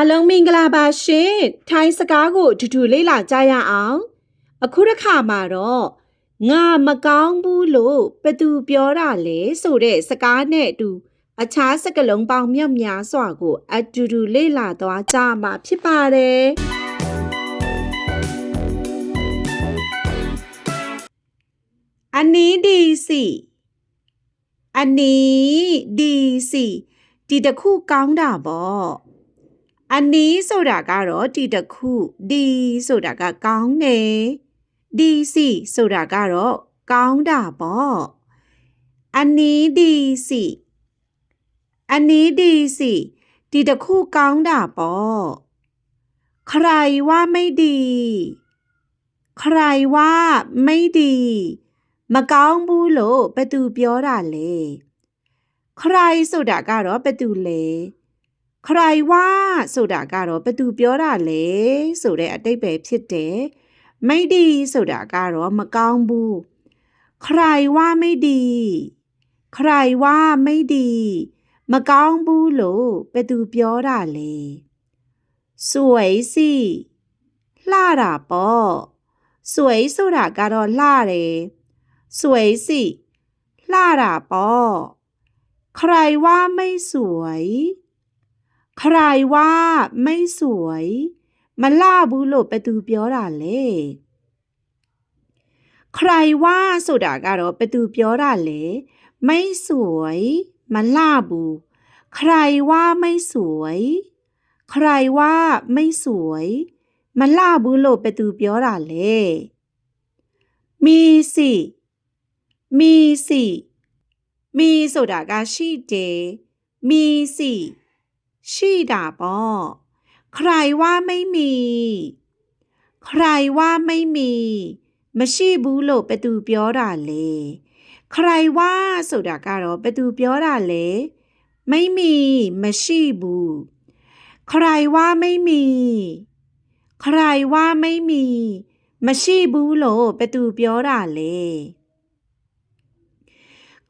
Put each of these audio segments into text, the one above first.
အားလုံးမင်္ဂလာပါရှင်ထိုင်းစကားကိုအတူတူလေ့လာကြရအောင် အခုတစ်ခါမှာတော့ငါမကောင်းဘူးလို့ဘယ်သူပြောတာလဲဆိုတဲ့စကားနဲ့အတူ အခြားစကားလုံးပေါင်းမြောက်များစွာကို အတူတူလေ့လာသွားကြမှာဖြစ်ပါတယ်အနီးဒီစီအနီးဒီစီဒီတစ်ခုကောင်းတာပေါ့ အနီးဆိုတာကတော့ဒီတစ်ခုဒီဆိုတာကကောင်းတယ်ဒီစီဆိုတာကတော့ကောင်းတာပေါ့အနီးဒီစီအနီးဒီစီဒီတစ်ခုကောင်းတာပေါ့ใครว่าไม่ดี ใครว่าไม่ดี မကောင်းဘူးလို့ဘယ်သူပြောတာလဲใครဆိုတာကတော့ဘယ်သူလဲ ใครว่าဆိုတာကတော့ဘယ်သူပြောတာလဲဆိုတဲ့အတိတ်ပဲဖြစ်တယ်မိတ်ဒီဆိုတာကတော့မကောင်းဘူးใครว่าไม่ดี ใครว่าไม่ดี မကောင်းဘူးလို့ဘယ်သူပြောတာလဲสวยสิလှတာပေါ့สวยဆိုတာကတော့လှတယ်สวยสิလှတာပေါ့ใครว่าไม่สวย ใครว่าไม่สวยမလှဘူးလို့ဘယ်သူပြောတာလဲใครว่าဆိုတာကတော့ဘယ်သူပြောတာလဲไม่สวยမလှဘူးใครว่าไม่สวย ใครว่าไม่สวยမလှဘူးလို့ဘယ်သူပြောတာလဲมีสิมีสิมีဆိုတာကရှိတယ်มีสิ ရှိတာပေါ့ใครว่าไม่มี ใครว่าไม่มี မရှိဘူးလို့ဘယ်သူပြောတာလဲใครว่าဆိုတာကတော့ဘယ်သူပြောတာလဲไม่มี မရှိဘူးใครว่าไม่มี ใครว่าไม่มี မရှိဘူးလို့ဘယ်သူပြောတာလဲ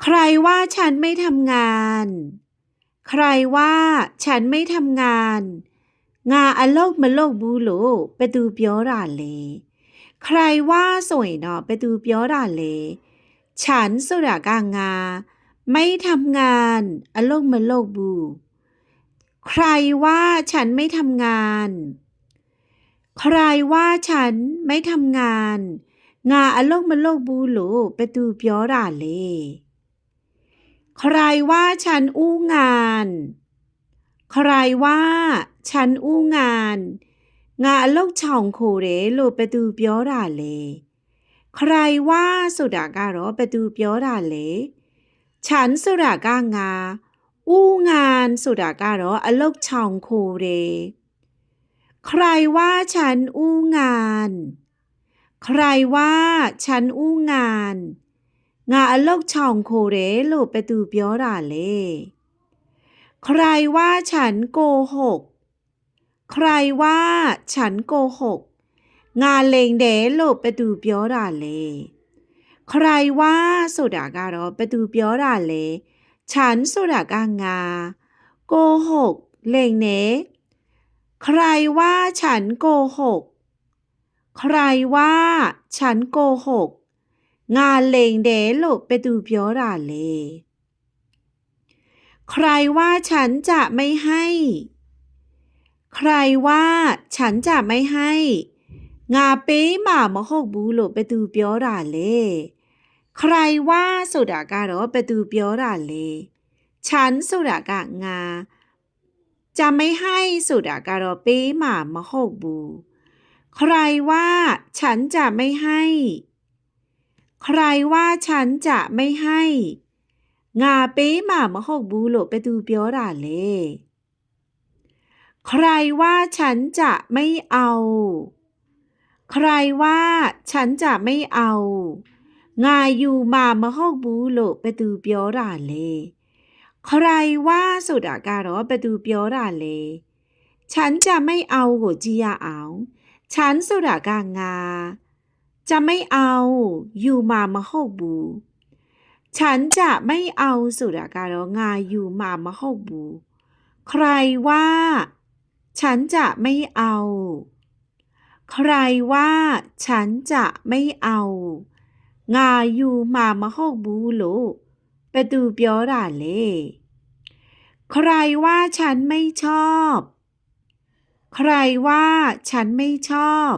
ใครว่าฉันไม่ทำงาน ใครว่าฉันไม่ทำงาน งาอโลกมโลกบูโลไปดูเปียวราเล ใครว่าสวยเนาะไปดูเปียวราเล ฉันสุรากางา ไม่ทำงานอโลกมโลกบู ใครว่าฉันไม่ทำงาน ใครว่าฉันไม่ทำงาน งาอโลกมโลกบูโลไปดูเปียวราเล ใครว่าฉันอู้งาน ใครว่าฉันอู้งานငါအလုပ်ချောင်ခိုတယ်လို့ဘယ်သူပြောတာလဲใครว่าဆိုတာကတော့ဘယ်သူပြောတာလဲฉันဆိုတာကငါอู้งานဆိုတာကတော့အလုပ်ချောင်ခိုတယ်ใครว่าฉันอู้งาน ใครว่าฉันอู้งาน ငါအလောက်ချောင်ခိုတယ်လို့ဘယ်သူပြောတာလဲใครว่าฉันโกหก ใครว่าฉันโกหกงาเลงเดလို့ဘယ်သူပြောတာလဲใครว่าဆိုတာကတော့ဘယ်သူပြောတာလဲฉันဆိုတာကငါโกหกเลงเนใครว่าฉันโกหก ใครว่าฉันโกหก ငါလိန်တယ်လို့ဘယ်သူပြောတာလဲใครว่าฉันจะไม่ให้ ใครว่าฉันจะไม่ให้ငါပေးမှာမဟုတ်ဘူးလို့ဘယ်သူပြောတာလဲใครว่าဆိုတာကတော့ဘယ်သူပြောတာလဲฉันဆိုတာကငါจะไม่ให้ဆိုတာကတော့ပေးမှာမဟုတ်ဘူးใครว่าฉันจะไม่ให้ ใครว่าฉันจะไม่ให้งาเป้หมามะหกบูโลไปดูเปียวหลาเล่ใครว่าฉันจะไม่เอา ใครว่าฉันจะไม่เอางาอยู่มามะหกบูโลไปดูเปียวหลาเล่ใครว่าสุดากาศรอไปดูเปียวหลาเล่ฉันจะไม่เอาโกจียาเอา ฉันสุดอากางา จะไม่เอายูมามาฮกบูฉันจะไม่เอาสุดาการงายูมามาฮกบูใครว่า ฉันจะไม่เอา ใครว่า ฉันจะไม่เอา งายูมามาฮกบูหรอไปดูเบียวด่าเล่ใครว่าฉันไม่ชอบ ใครว่าฉันไม่ชอบ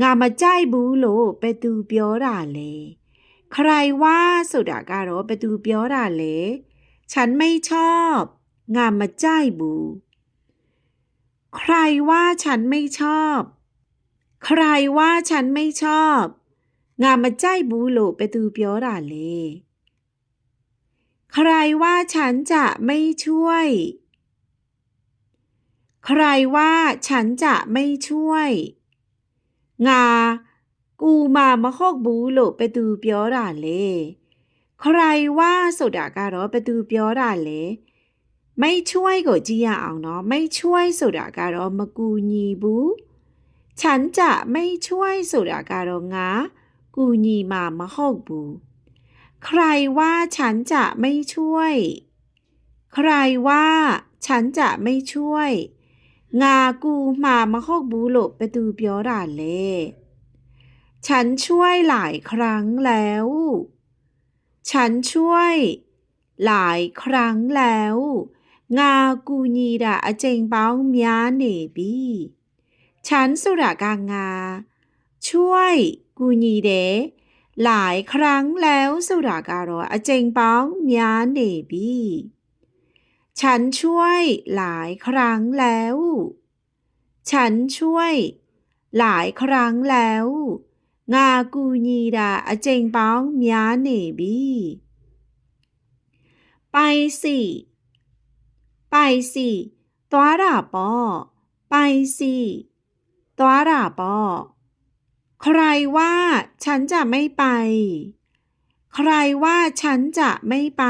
ငါမကြိုက်ဘူးလို့ဘယ်သူပြောတာလဲใครว่าဆိုတာကတော့ဘယ်သူပြောတာလဲฉันไม่ชอบငါမကြိုက်ဘူးใครว่าฉันไม่ชอบ ใครว่าฉันไม่ชอบငါမကြိုက်ဘူးလို့ဘယ်သူပြောတာလဲใครว่าฉันจะไม่ช่วย ใครว่าฉันจะไม่ช่วย ငါกูมาမဟုတ်ဘူးလို့ဘယ်သူပြောတာလဲใครว่าဆိုတာကတော့ဘယ်သူပြောတာလဲไม่ช่วยကိုကြည့်ရအောင်เนาะไม่ช่วยဆိုတာကတော့မကူညီဘူးฉันจะไม่ช่วยဆိုတာကတော့ငါကူညီမှာမဟုတ်ဘူးใครว่าฉันจะไม่ช่วย ใครว่า ฉันจะไม่ช่วย งากูมามาဟုတ်ဘူးလို့ဘယ်သူပြောတာလဲฉันช่วยหลายครั้งแล้ว ฉันช่วย หลายครั้งแล้วငါကူညီတာအကြိမ်ပေါင်းများနေပြီฉันဆိုတာကငါช่วยကူညီတယ်หลายครั้งแล้วဆိုတာကတော့အကြိမ်ပေါင်းများနေပြီ ฉันช่วยหลายครั้งแล้ว ฉันช่วย หลายครั้งแล้วงากูญีดาอเจงป้องมยาเนบีไปสิไปสิตัวราปอไปสิตัวราปอใครว่าฉันจะไม่ไป ใครว่าฉันจะไม่ไป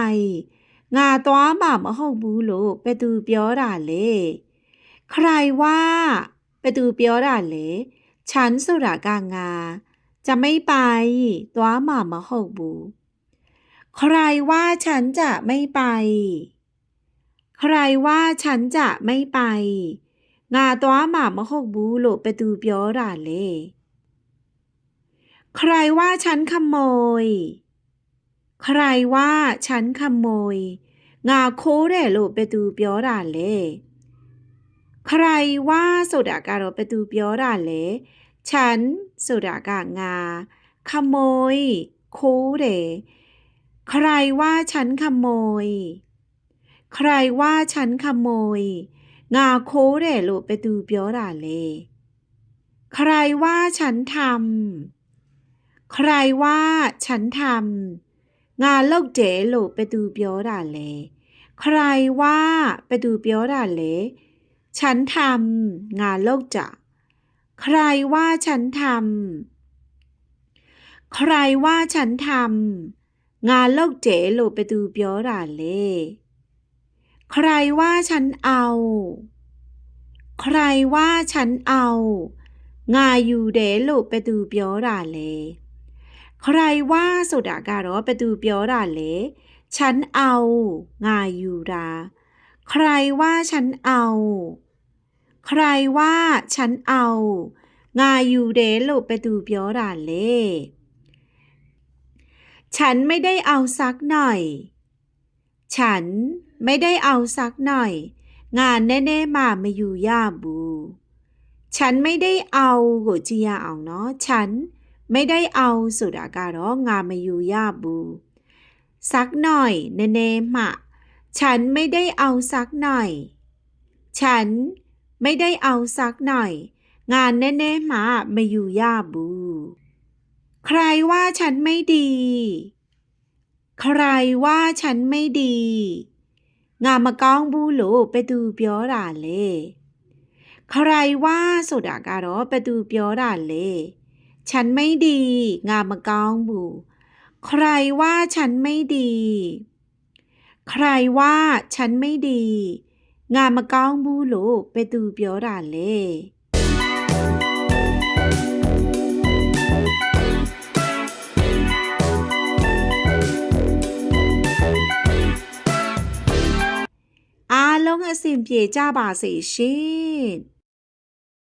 ငါသွားမှာမဟုတ်ဘူးလို့ဘယ်သူပြောတာလဲใครว่าဘယ်သူပြောတာလဲฉันဆိုတာကငါจะไม่ไปသွားမှာမဟုတ်ဘူးใครว่าฉันจะไม่ไป ใครว่าฉันจะไม่ไปငါသွားမှာမဟုတ်ဘူးလို့ဘယ်သူပြောတာလဲใครว่าฉันขโมย ใครว่าฉันขโมย งาโคเร่โลไปดูเบียวดาเลใครว่าโซดากาโลไปดูเบียวดาเลฉันโซดากางา ขโมย โคเรใครว่าฉันขโมย ใครว่าฉันขโมย งาโคเร่โลไปดูเบียวดาเลใครว่าฉันทำใครว่าฉันทำ งาလုတ်တယ်လို့ဘယ်သူပြောတာလဲใครว่าဘယ်သူပြောတာလဲฉันทำงาလုတ်တာใครว่าฉันทำใครว่าฉันทำงาလုတ်တယ်လို့ဘယ်သူပြောတာလဲใครว่าฉันเอา ใครว่าฉันเอาငါယူတယ်လို့ဘယ်သူပြောတာလဲ ใครว่าဆိုတာကတော့ဘယ်သူပြောတာလဲฉันเอาငါယူတာใครว่าฉันเอา ใครว่าฉันเอาငါอยู่တယ်လို့ဘယ်သူပြောတာလဲฉันไม่ได้เอาสักหน่อย ฉันไม่ได้เอาสักหน่อยงานแน่ๆมาไม่อยู่ยาบูฉันไม่ได้เอาကိုကြည့်ရအောင်เนาะฉัน ไม่ได้เอาဆိုတာကတော့ငါမอยู่ရဘူးสักหน่อยแน่ๆမှฉันไม่ได้เอาสักหน่อย ฉันไม่ได้เอาสักหน่อยงานแน่ๆมาไม่อยู่ยาบูใครว่าฉันไม่ดี ใครว่าฉันไม่ดีငါမကောင်းဘူးလို့ဘယ်သူပြောတာလဲใครว่าဆိုတာကတော့ဘယ်သူပြောတာလဲ ฉันไม่ดีငါမကောင်းဘူးใครว่าฉันไม่ดี ใครว่าฉันไม่ดีငါမကောင်းဘူးလို့ဘယ်သူပြောတာလဲအားလု လုံးအဆင်ပြေကြပါစေရှင်